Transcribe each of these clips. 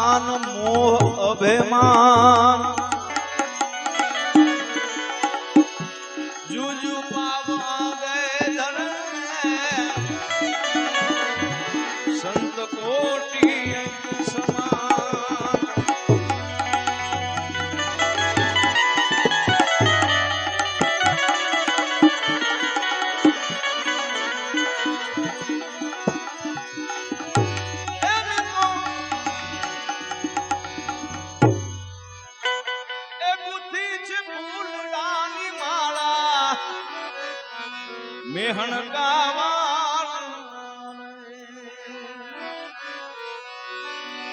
મોહ અભિમાન. જુજુ પાવા ગયે ધરે સંત કોટી સમાન.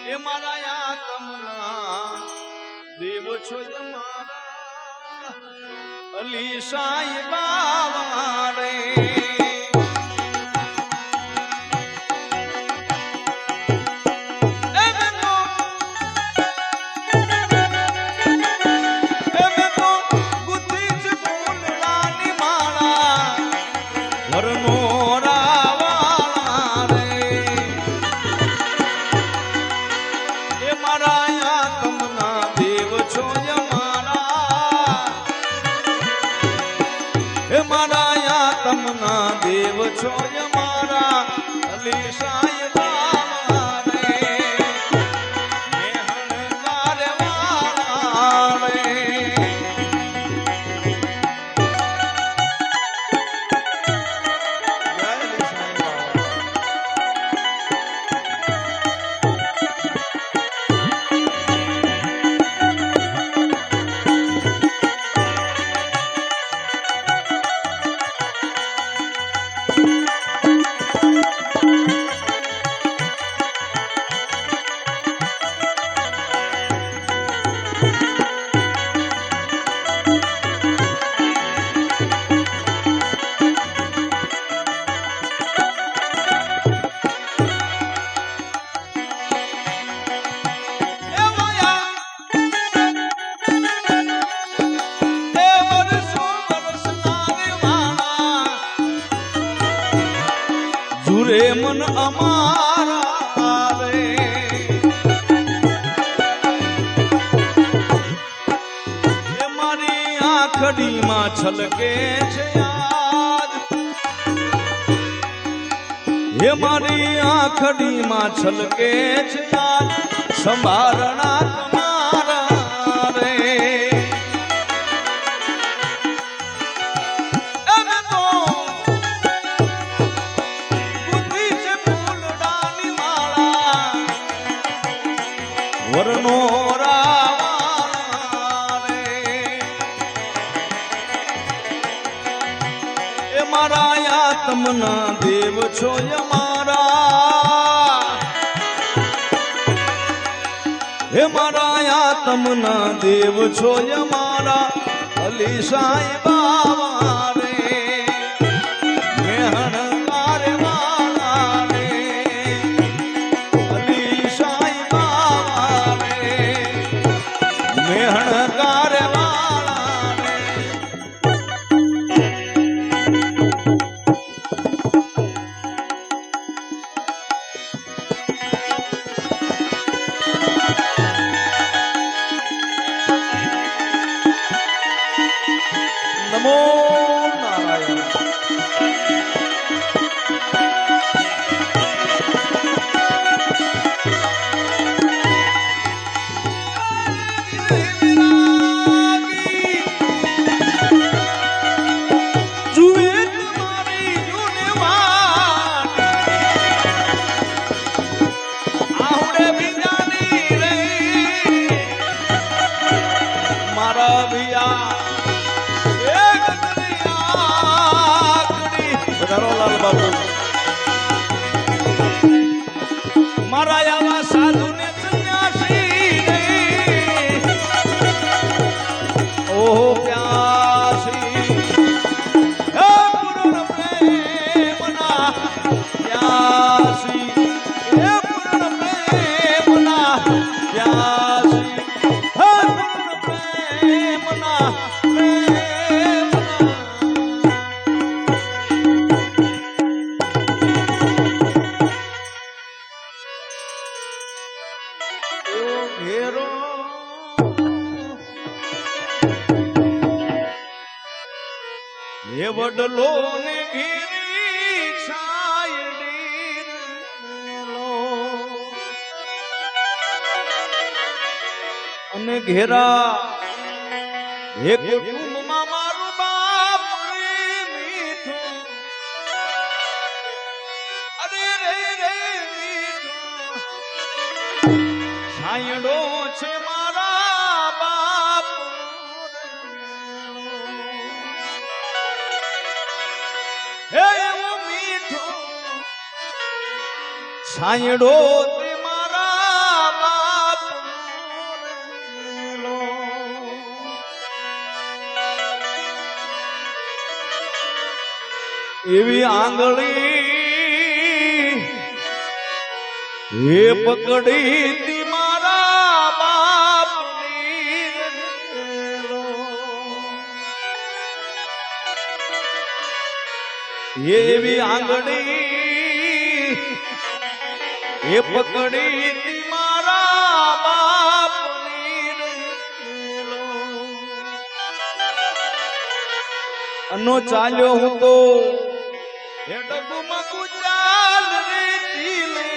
એ મારા યા તમના દેવ છો મારા અલી સાઈ આત્મના દેવ છો જ મારા જુરે મન અમારા રે મારી આખડીમાં છલકે છે હે મારી આખડીમાં છલકે છે સંભારણા એ મારા આત્મના દેવ છો અમારા હે મારા આત્મના દેવ છો અમારા અલી સાઈ બાવા રે. મેહણ મેહણ મારા આવા એ વડલો ને ઘેરી છાયડી. અને ઘેરા હે છાંયડો તે મારા બાપ એવી આંગળી હે પકડી તી મારા બાપ એવી આંગળી હે પકડી મારા બાપ. અનો ચાલ્યો હું તો રે ચીલે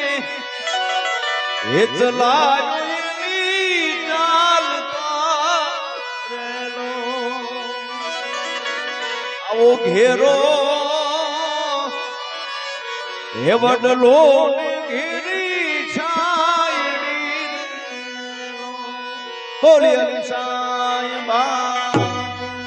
આવો ઘેરો હે વડલો ને. બોલી બા